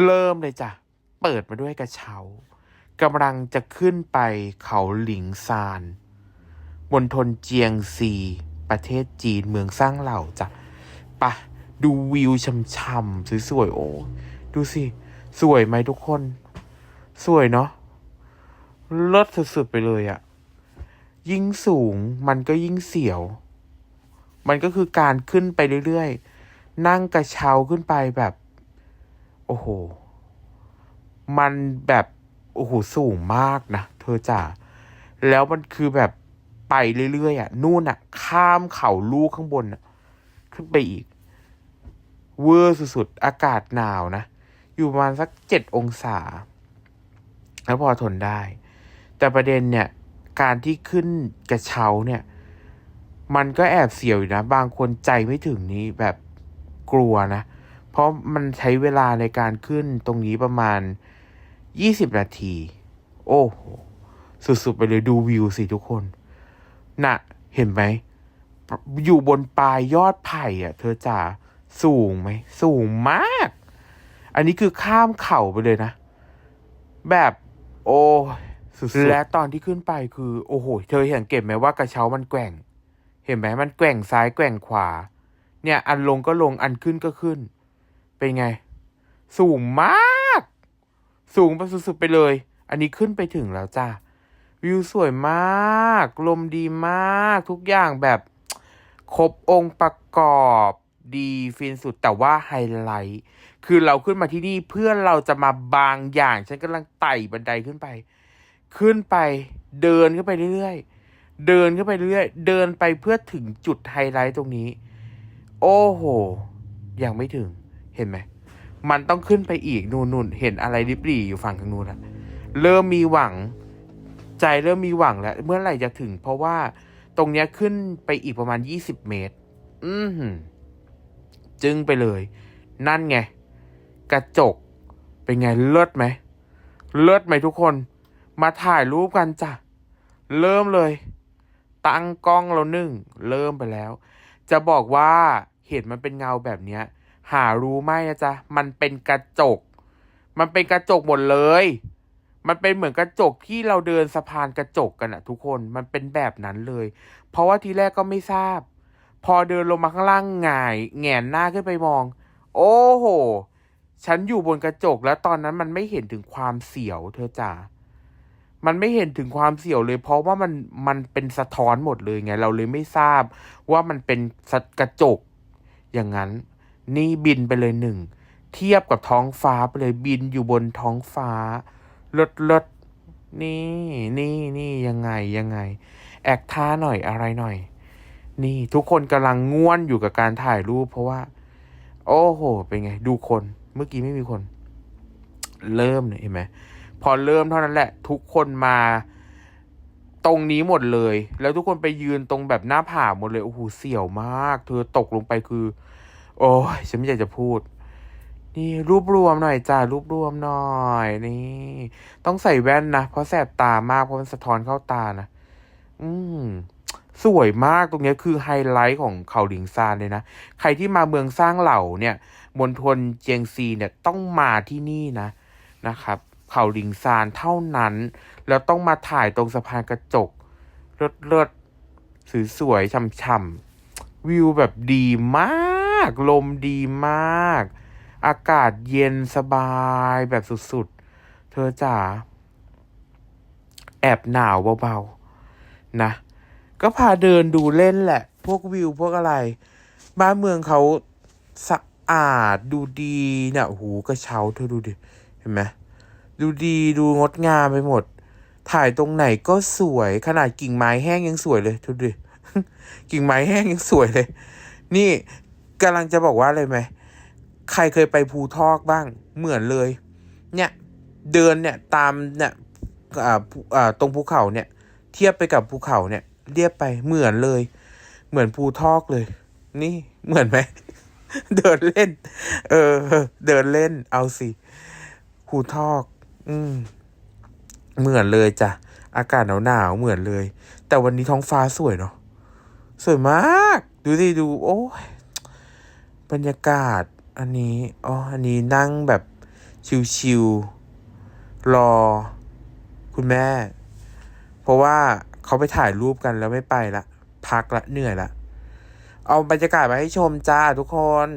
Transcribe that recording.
เริ่มเลยจ้ะ เปิดมาด้วยกระเช้ากำลังจะขึ้นไปเขาหลิงซานมณฑลเจียงซี ประเทศจีนเมืองสร้างเหล่าจ้ะปะดูวิวช่ำๆสวยๆโอ้ดูสิ สวยไหมทุกคน สวยเนาะเลิศสุดๆไปเลยอะยิ่งสูงมันก็ยิ่งเสียว มันก็คือการขึ้นไปเรื่อยๆ นั่งกระเช้าขึ้นไปแบบ อ้โห มันแบบโอ้โหสูงมากนะเธอจ๋าแล้วมันคือแบบไปเรื่อยๆอะนู่นอะ ข้ามเขาลูกข้างบนอะ ขึ้นไปอีก เวอร์สุดๆ อากาศหนาวนะ อยู่ประมาณสักเจ็ดองศา แล้วพอทนได้ แต่ประเด็นเนี่ย การที่ขึ้นกระเช้าเนี่ย มันก็แอบเสียวอยู่นะ บางคนใจไม่ถึงนี้แบบกลัวนะ เพราะมันใช้เวลาในการขึ้นตรงนี้ประมาณยี่สิบนาที โอ้โห สุดๆ ไปเลยดูวิวสิทุกคน น่ะ เห็นไหม อยู่บนปลายยอดไผ่อะ เธอจ๋าสูงไหม สูงมาก อันนี้คือข้ามเข่าไปเลยนะ แบบโอ้ยสุดๆและตอนที่ขึ้นไปคือ โอ้โห เธอเห็นเก็บไหมว่ากระเช้ามันแกว่ง เห็นไหมมันแกว่งซ้ายแกว่งขวา เนี่ย อันลงก็ลงอันขึ้นก็ขึ้น เป็นไง สูงมาก สูงไปสุดๆไปเลย อันนี้ขึ้นไปถึงแล้วจ้าวิวสวยมาก ลมดีมาก ทุกอย่างแบบครบองค์ประกอบดีฟินสุดแต่ว่าไฮไลท์ คือเราขึ้นมาที่นี่เพื่อเราจะมาบางอย่าง ฉันกำลังไต่บันไดขึ้นไป ขึ้นไปเดินขึ้นไปเรื่อยๆ เดินขึ้นไปเรื่อยๆ เดินไปเพื่อถึงจุดไฮไลท์ตรงนี้ โอ้โห ยังไม่ถึง เห็นไหม มันต้องขึ้นไปอีกนู่นนู่นเห็นอะไรริบหรี่อยู่ฝั่งทางนู้นแล้วเริ่มมีหวัง ใจเริ่มมีหวังแล้ว เมื่อไหร่จะถึง เพราะว่าตรงเนี้ยขึ้นไปอีกประมาณยี่สิบเมตร อือหือจึงไปเลย นั่นไง กระจก เป็นไงเลิศไหมเลิศไหมทุกคน มาถ่ายรูปกันจ้ะ เริ่มเลย ตั้งกล้องแล้วหนึ่ง เริ่มไปแล้ว จะบอกว่าเห็นมันเป็นเงาแบบเนี้ย หารู้ไหมนะจ๊ะ มันเป็นกระจก มันเป็นกระจกหมดเลย มันเป็นเหมือนกระจกที่เราเดินสะพานกระจกกันอะทุกคน มันเป็นแบบนั้นเลย เพราะว่าทีแรกก็ไม่ทราบ พอเดินลงมาข้างล่างหงายแงนหน้าขึ้นไปมอง โอ้โห ฉันอยู่บนกระจกแล้วตอนนั้นมันไม่เห็นถึงความเสียวเธอจ๋ามันไม่เห็นถึงความเสี่ยวเลย เพราะว่ามันมันเป็นสะท้อนหมดเลยไง เราเลยไม่ทราบว่ามันเป็นกระจกอย่างนั้น นี่บินไปเลยหนึ่ง เทียบกับท้องฟ้าไปเลยบินอยู่บนท้องฟ้าลิศเลิศนี่นี่นี่ยังไงยังไง แอคท่าหน่อยอะไรหน่อย นี่ทุกคนกำลังง่วนอยู่กับการถ่ายรูป เพราะว่า โอ้โห เป็นไง ดูคน เมื่อกี้ไม่มีคน เริ่มเนี่ยเห็นไหมพอเริ่มเท่านั้นแหละ ทุกคนมาตรงนี้หมดเลย แล้วทุกคนไปยืนตรงแบบหน้าผาหมดเลย โอ้โห เสี่ยวมาก เธอตกลงไปคือ โอ้ยฉันไม่อยากจะพูด นี่รูปรวมหน่อยจ้ารูปรวมหน่อยนี่ ต้องใส่แว่นนะเพราะแสบตามากเพราะมันสะท้อนเข้าตานะอืมสวยมากตรงนี้คือไฮไลท์ของเขาหลิงซานเลยนะ ใครที่มาเมืองสร้างเหล่าเนี่ยมณฑลเจียงซีเนี่ยต้องมาที่นี่นะนะครับ เขาหลิงซานเท่านั้น แล้วต้องมาถ่ายตรงสะพานกระจกเลิศเลิศสวยสวยๆช่ำๆวิวแบบดีมาก ลมดีมาก อากาศเย็นสบายแบบสุดๆ เธอจ๋าแอบหนาวเบาๆ นะ ก็พาเดินดูเล่นแหละ พวกวิวพวกอะไร บ้านเมืองเขาสะอาดดูดีเนี่ยโอ้โหกระเช้าเธอดูดิ เห็นไหมดูดีดูงดงามไปหมด ถ่ายตรงไหนก็สวยขนาดกิ่งไม้แห้งยังสวยเลยทุกดิกิ่งไม้แห้งยังสวยเลย นี่ กำลังจะบอกว่าอะไรไหม ใครเคยไปภูทอกบ้าง เหมือนเลย เนี่ย เดินเนี่ยตามเนี่ยตรงภูเขาเนี่ย เทียบไปกับภูเขาเนี่ยเรียบไปเหมือนเลย เหมือนภูทอกเลย นี่เหมือนไหม เดินเล่น เออ เดินเล่น เอาสิภูทอก อืม เหมือนเลยจ้ะอากาศหนาวหนาวเหมือนเลย แต่วันนี้ท้องฟ้าสวยเนาะสวยมาก ดูสิดู โอ้ย บรรยากาศ อันนี้อ๋ออันนี้นั่งแบบชิวๆรอ คุณแม่ เพราะว่าเขาไปถ่ายรูปกันแล้วไม่ไปละ พักละเหนื่อยละ เอาบรรยากาศมาให้ชมจ้าทุกคน